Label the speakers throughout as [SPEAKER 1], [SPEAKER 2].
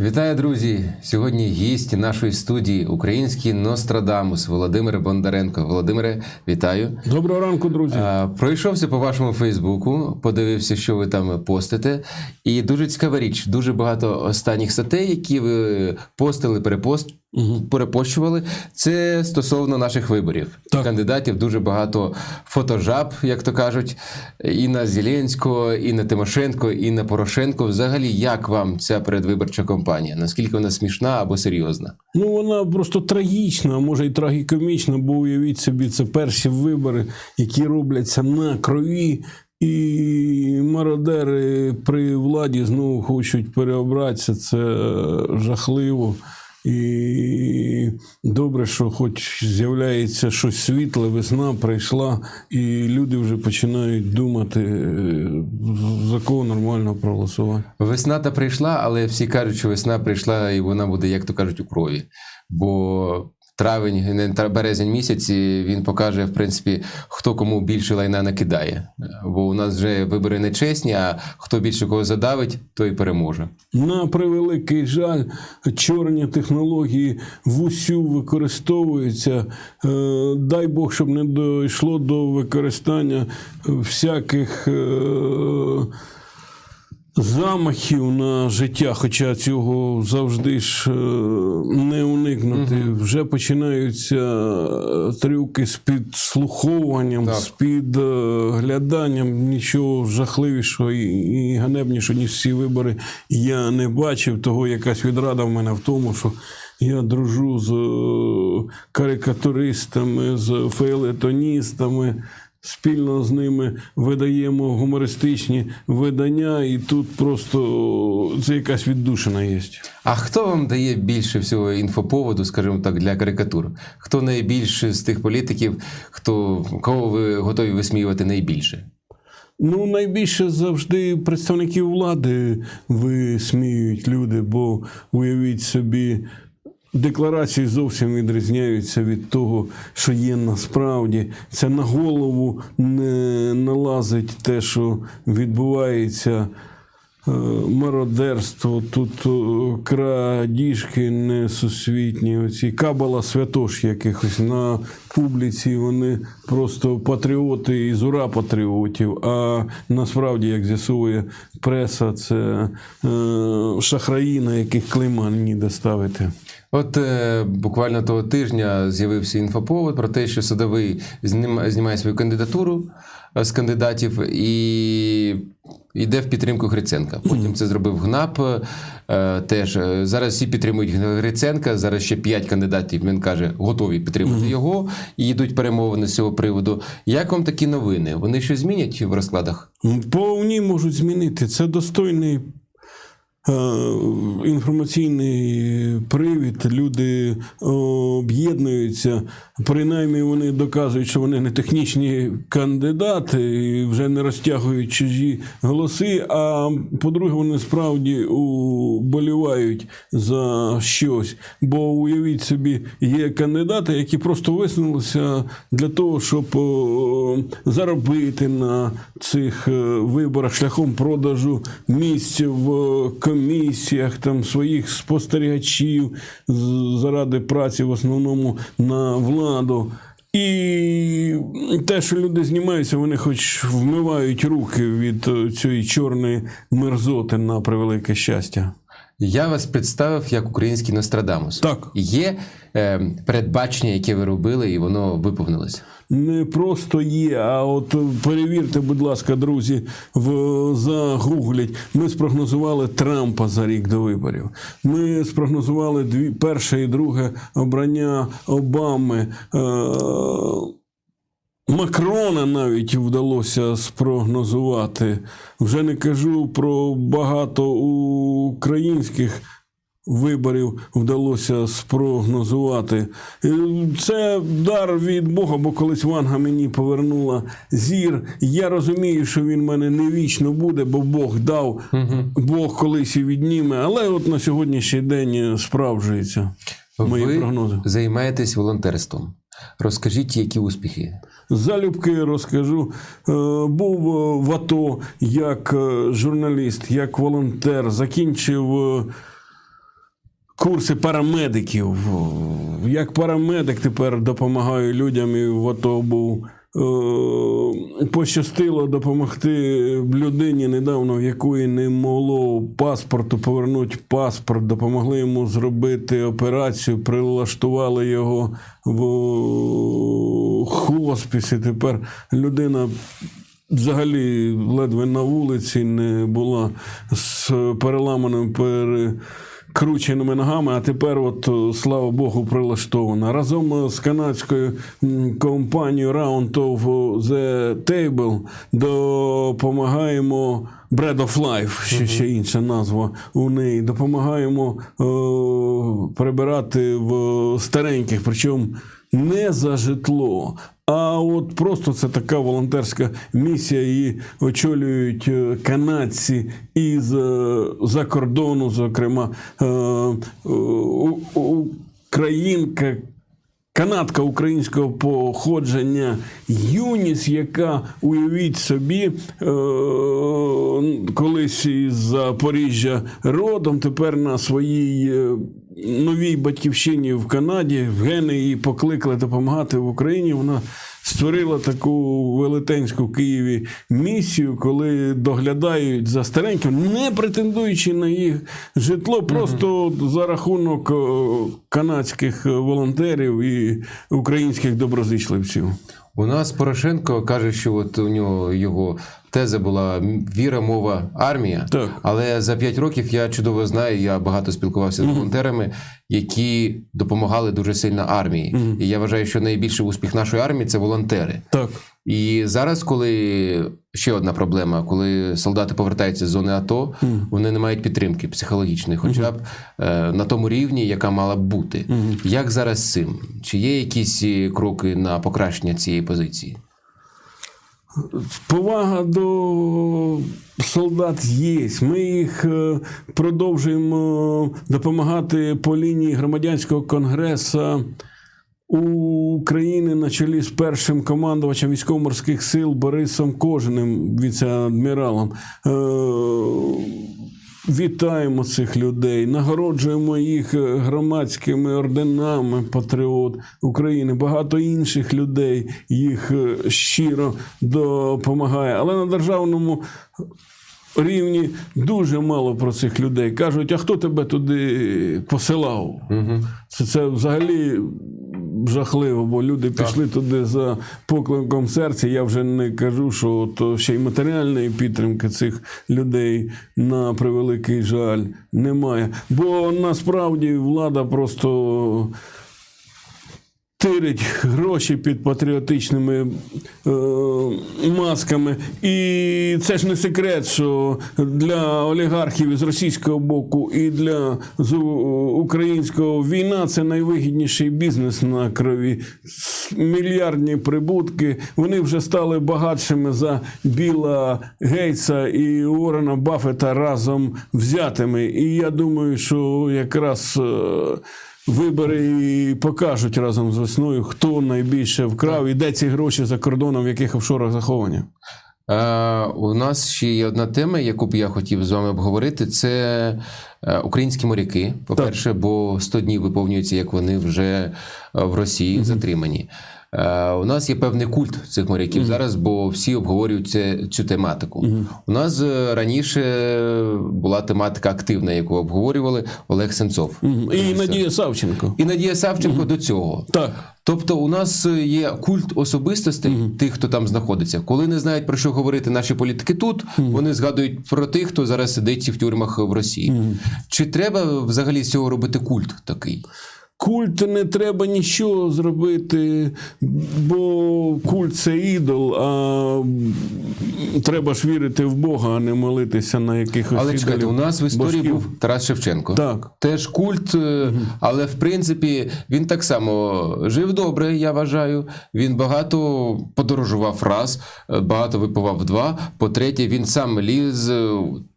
[SPEAKER 1] Вітаю, друзі! Сьогодні гість нашої студії український Нострадамус Володимир Бондаренко. Володимире, вітаю.
[SPEAKER 2] Доброго ранку, друзі.
[SPEAKER 1] Пройшовся по вашому Фейсбуку, подивився, що ви там постите. І дуже цікава річ. Дуже багато останніх статей, які ви постили, перепост. Перепощували це стосовно наших виборів.
[SPEAKER 2] Так.
[SPEAKER 1] Кандидатів дуже багато фотожаб, як то кажуть, і на Зеленського, і на Тимошенко, і на Порошенко. Взагалі, як вам ця передвиборча кампанія? Наскільки вона смішна або серйозна?
[SPEAKER 2] Ну, вона просто трагічна, а може й трагікомічна, бо уявіть собі, це перші вибори, які робляться на крові. І мародери при владі знову хочуть переобратися. Це е, жахливо. І добре, що хоч з'являється щось світле, весна прийшла, і люди вже починають думати е, за кого нормально проголосувати.
[SPEAKER 1] Весна та прийшла, але всі кажуть, що весна прийшла і вона буде, як то кажуть, у крові. Бо травень, березень місяць, він покаже, в принципі, хто кому більше лайна накидає. Бо у нас вже вибори не чесні, а хто більше кого задавить, той переможе.
[SPEAKER 2] На превеликий жаль, чорні технології в усю використовуються. Е, Дай Бог, щоб не дійшло до використання всяких. Замахів на життя, хоча цього завжди ж е, не уникнути. Вже починаються е, трюки з підслуховуванням,
[SPEAKER 1] Так.
[SPEAKER 2] з підгляданням. Нічого жахливішого і, і ганебнішого, ніж всі вибори, я не бачив. Того якась відрада в мене в тому, що я дружу з е, карикатуристами, з фейлетоністами. Спільно з ними видаємо гумористичні видання, і тут просто це якась віддушина є.
[SPEAKER 1] А хто вам дає більше всього інфоповоду, скажімо так, для карикатур? Хто найбільше з тих політиків, хто кого ви готові висміювати найбільше?
[SPEAKER 2] Ну, найбільше завжди представників влади висміюють люди, бо уявіть собі. Декларації зовсім відрізняються від того, що є насправді. Це на голову не налазить те, що відбувається. е, Мародерство, тут е, крадіжки несусвітні, оці кабала святош якихось на публіці. Вони просто патріоти із ура патріотів. А насправді, як з'ясовує преса, це е, шахраї, на яких клейма ніде ставити.
[SPEAKER 1] От е, буквально того тижня з'явився інфоповод про те, що садовий знім- знімає свою кандидатуру е, з кандидатів і йде в підтримку Гриценка. Потім це зробив ГНАП. е, Теж Е, зараз всі підтримують Гриценка. Зараз ще п'ять кандидатів. Він каже, готові підтримати його і йдуть перемовини з цього приводу. Як вам такі новини? Вони щось змінять в розкладах?
[SPEAKER 2] Повні можуть змінити. Це достойний інформаційний привід. Люди е, об'єднуються. Принаймні вони доказують, що вони не технічні кандидати і вже не розтягують чужі голоси. А по-друге, вони справді уболівають за щось. Бо уявіть собі, є кандидати, які просто висунулися для того, щоб е, заробити на цих е, виборах шляхом продажу місць в е, комісіях, там своїх спостерігачів заради праці в основному на владу. І те, що люди знімаються, вони хоч вмивають руки від е, цієї чорної мерзоти на превелике щастя.
[SPEAKER 1] Я вас представив як український Нострадамус.
[SPEAKER 2] Так.
[SPEAKER 1] Є е, передбачення, яке ви робили, і воно виповнилось.
[SPEAKER 2] Не просто є, а от перевірте, будь ласка, друзі, в загуглять. Ми спрогнозували Трампа за рік до виборів. Ми спрогнозували дві перше і друге обрання Обами. Е- Макрона навіть вдалося спрогнозувати. Вже не кажу про багато українських виборів вдалося спрогнозувати. Е, Це дар від Бога, бо колись Ванга мені повернула зір. Я розумію, що він в мене не вічно буде, бо Бог дав, Бог колись і відніме. Але от на сьогоднішній день справджується мої
[SPEAKER 1] ви
[SPEAKER 2] прогнози.
[SPEAKER 1] займаєтесь волонтерством. Розкажіть, які успіхи.
[SPEAKER 2] Залюбки розкажу. Е, Був е, в АТО як журналіст, як волонтер, закінчив курси парамедиків. Як парамедик тепер допомагаю людям і в АТО був. Е, Пощастило допомогти людині недавно, в якої не могло паспорту, повернути паспорт, допомогли йому зробити операцію, прилаштували його в хоспісі. Тепер людина взагалі ледве на вулиці не була з переламаним перекрученими ногами, а тепер, от, слава Богу, прилаштована. Разом з канадською компанією Round of the Table допомагаємо Bread of Life, ще, ще інша назва у неї. Допомагаємо о, прибирати в стареньких, причому не за житло. А от просто це така волонтерська місія. Її очолюють е, канадці із е, за кордону, зокрема, е, українка. Канадка українського походження Юніс, яка, уявіть собі, колись із Запоріжжя родом, тепер на своїй новій батьківщині в Канаді, гени її покликали допомагати в Україні. Вона створила таку велетенську в Києві місію, коли доглядають за стареньким, не претендуючи на їх житло, просто за рахунок е, канадських волонтерів і українських доброзичливців.
[SPEAKER 1] У нас Порошенко каже, що от у нього його теза була віра, мова, армія.
[SPEAKER 2] Так.
[SPEAKER 1] Але за п'ять років я чудово знаю, я багато спілкувався з волонтерами, які допомагали дуже сильно армії. І я вважаю, що найбільший успіх нашої армії це волонтери.
[SPEAKER 2] Так.
[SPEAKER 1] І зараз, коли ще одна проблема, коли солдати повертаються з зони АТО, вони не мають підтримки психологічної, хоча б е, на тому рівні, яка мала б бути. Як зараз з цим? Чи є якісь е, кроки на покращення цієї позиції?
[SPEAKER 2] Повага до солдат є. Ми їх е, продовжуємо допомагати по лінії громадянського конгресу України на чолі з першим командувачем військово-морських сил Борисом Кожиним, віце-адміралом. Вітаємо цих людей, нагороджуємо їх е, громадськими орденами Патріот України. Багато інших людей їх е, щиро допомагає. Але на державному рівні дуже мало про цих людей. Кажуть, а хто тебе туди посилав? Це, це взагалі жахливо, бо люди пішли туди за покликом серця. Я вже не кажу, що то ще й матеріальної підтримки цих людей на превеликий жаль немає. Бо насправді влада просто тирить гроші під патріотичними е, масками. І це ж не секрет, що для олігархів із російського боку і для українського війна це найвигідніший бізнес на крові. Мільярдні прибутки. Вони вже стали багатшими за Біла Гейтса і Уоррена Баффета разом взятими. І я думаю, що якраз. е, Вибори і покажуть разом з весною, хто найбільше вкрав і де ці гроші за кордоном, в яких офшорах заховані.
[SPEAKER 1] Е, у нас ще є одна тема, яку б я хотів з вами обговорити. Це е, українські моряки. По-перше, бо 100 днів виповнюється, як вони вже е, в Росії затримані. Е, У нас є певний культ цих моряків зараз, бо всі обговорюють це, цю тематику. У нас е, раніше була тематика активна, яку обговорювали Олег Сенцов.
[SPEAKER 2] І Надія Савченко.
[SPEAKER 1] І Надія Савченко до цього.
[SPEAKER 2] Так.
[SPEAKER 1] Тобто, у нас е, є культ особистостей тих, хто там знаходиться. Коли не знають про що говорити наші політики тут, вони згадують про тих, хто зараз сидить в тюрмах в Росії. Чи треба взагалі з цього робити культ такий?
[SPEAKER 2] Культ не треба нічого зробити, бо культ це ідол, а треба ж вірити в Бога, а не молитися на якихось
[SPEAKER 1] Але чекайте,
[SPEAKER 2] ідолів.
[SPEAKER 1] у нас в історії
[SPEAKER 2] божків.
[SPEAKER 1] був Тарас Шевченко.
[SPEAKER 2] Так.
[SPEAKER 1] Теж культ, е, але в принципі він так само жив добре, я вважаю. Він багато подорожував раз, е, багато випивав два. По-третє, він сам ліз е,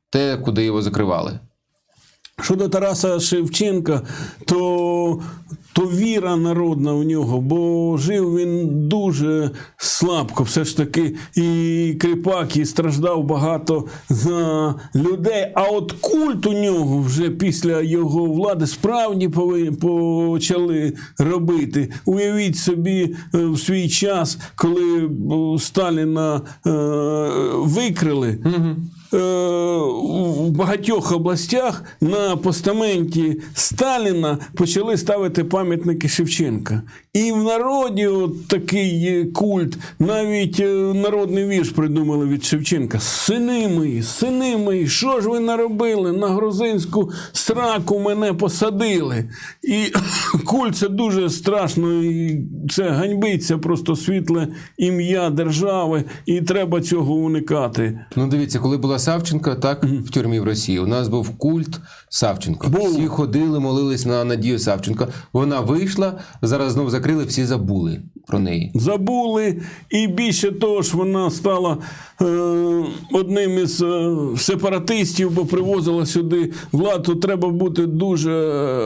[SPEAKER 1] те, куди його закривали.
[SPEAKER 2] Щодо Тараса Шевченка, то то віра народна в нього, бо жив він дуже слабко, все ж таки, і кріпак, і страждав багато за людей. А от культ у нього вже після його влади справді почали робити. Уявіть собі е, в свій час, коли е, Сталіна е, викрили. Е, в багатьох областях на постаменті Сталіна почали ставити пам'ятники Шевченка. І в народі от такий е, культ, навіть е, народний вірш придумали від Шевченка. Сини мої, сини мої, що ж ви наробили? На грузинську сраку мене посадили. І культ це дуже страшно, і це ганьбиться просто світле ім'я держави, і треба цього уникати.
[SPEAKER 1] Ну, дивіться, коли була Савченко, так в тюрмі в Росії. У нас був культ Савченко.
[SPEAKER 2] Був.
[SPEAKER 1] Всі ходили, молились на Надію Савченко. Вона вийшла, зараз знов закрили, всі забули про неї.
[SPEAKER 2] забули, і більше того ж вона стала е, одним із е, сепаратистів, бо привозила сюди владу. Треба бути дуже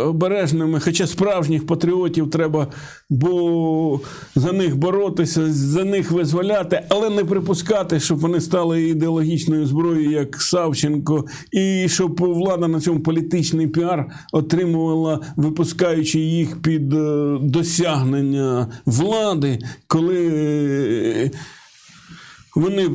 [SPEAKER 2] обережними. Хоча справжніх патріотів треба бо за них боротися, за них визволяти, але не припускати, щоб вони стали ідеологічною зброєю, як Савченко, і щоб влада на цьому політичний піар отримувала, випускаючи їх під е, досягнення влади, коли е, вони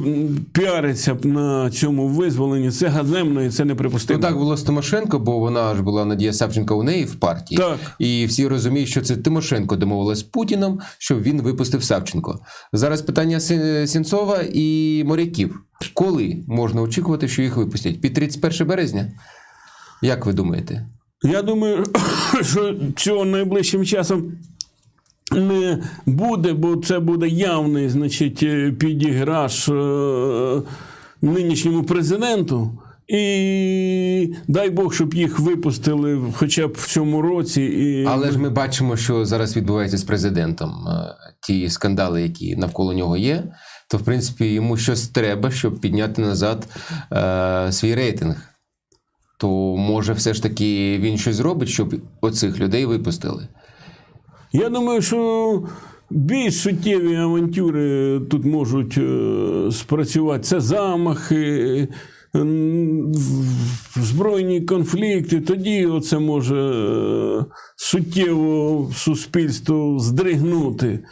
[SPEAKER 2] піаряться на цьому визволенні. Це газемно і це
[SPEAKER 1] Ну
[SPEAKER 2] неприпустимо.
[SPEAKER 1] так було з Тимошенко, бо вона ж була Надія Савченко у неї в партії.
[SPEAKER 2] Так.
[SPEAKER 1] І всі розуміють, що це Тимошенко домовилась з Путіном, щоб він випустив Савченко. Зараз питання Сенцова і моряків. Коли можна очікувати, що їх випустять? Під 31 березня? Як ви думаєте?
[SPEAKER 2] Я думаю, що цього найближчим часом не буде, бо це буде явний, значить, е, підіграш е, нинішньому президенту. І дай Бог, щоб їх випустили хоча б в цьому році. І...
[SPEAKER 1] Але ж ми бачимо, що зараз відбувається з президентом. Е, Ті скандали, які навколо нього є, то в принципі йому щось треба, щоб підняти назад е, свій рейтинг. То може, все ж таки він щось зробить, щоб оцих людей випустили.
[SPEAKER 2] Я думаю, що більш суттєві авантюри тут можуть е, спрацювати. Це замахи, збройні конфлікти. Тоді це може е, суттєво суспільство здригнути.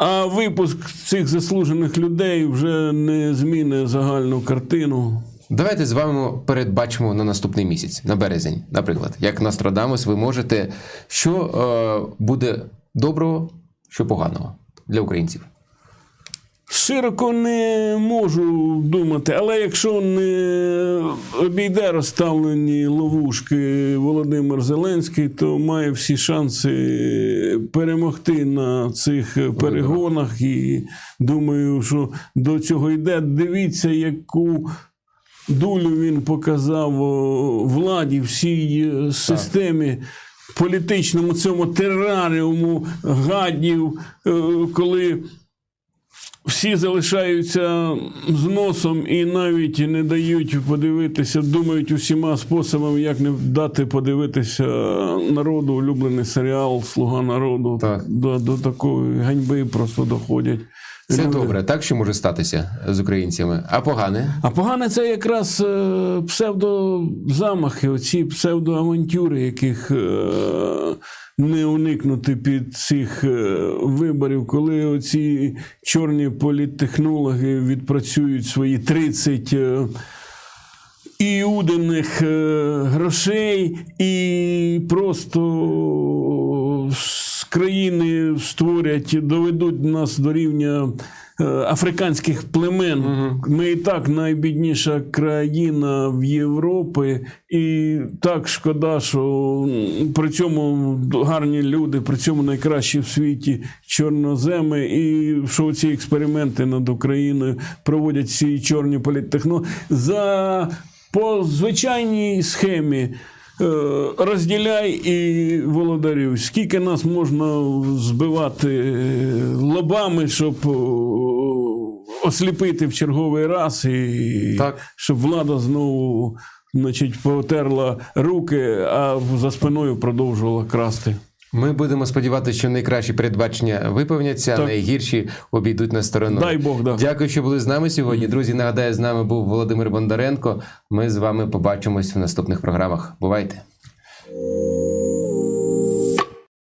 [SPEAKER 2] А випуск цих заслужених людей вже не зміни загальну картину.
[SPEAKER 1] Давайте з вами передбачимо на наступний місяць, на березень, наприклад. Як Нострадамус, ви можете, що е, буде доброго, що поганого для українців.
[SPEAKER 2] Широко не можу думати, але якщо не обійде розставлені ловушки Володимир Зеленський, то має всі шанси перемогти на цих перегонах. І думаю, що до цього йде. Дивіться, яку. Долю він показав владі всій е, системі політичному цьому тераріуму гадів, е, коли всі залишаються з носом і навіть не дають подивитися, думають усіма способами, як не дати подивитися народу, улюблений серіал Слуга народу.
[SPEAKER 1] Так.
[SPEAKER 2] До, до такої ганьби просто доходять.
[SPEAKER 1] Це добре, так що може статися з українцями. А погане?
[SPEAKER 2] А погане це якраз е, псевдозамахи, оці псевдоавантюри, яких е, не уникнути під цих е, виборів, коли оці чорні політтехнологи відпрацюють свої 30 е, іудиних е, грошей і просто країни створять, доведуть нас до рівня е, африканських племен. Ми і так найбідніша країна в Європі, і так шкода, що при цьому гарні люди, при цьому найкращі в світі чорноземи, і що ці експерименти над Україною проводять ці чорні політтехно за по звичайній схемі. Е, Розділяй і володарюй. Скільки нас можна збивати е, лобами, щоб е, осліпити в черговий раз, і
[SPEAKER 1] Так.
[SPEAKER 2] щоб влада знову значить, потерла руки, а за спиною продовжувала красти.
[SPEAKER 1] Ми будемо сподіватися, що найкращі передбачення виповняться, а
[SPEAKER 2] Так.
[SPEAKER 1] найгірші обійдуть на сторону.
[SPEAKER 2] Дай Бог, да.
[SPEAKER 1] Дякую, що були з нами сьогодні. Друзі, нагадаю, з нами був Володимир Бондаренко. Ми з вами побачимось в наступних програмах. Бувайте!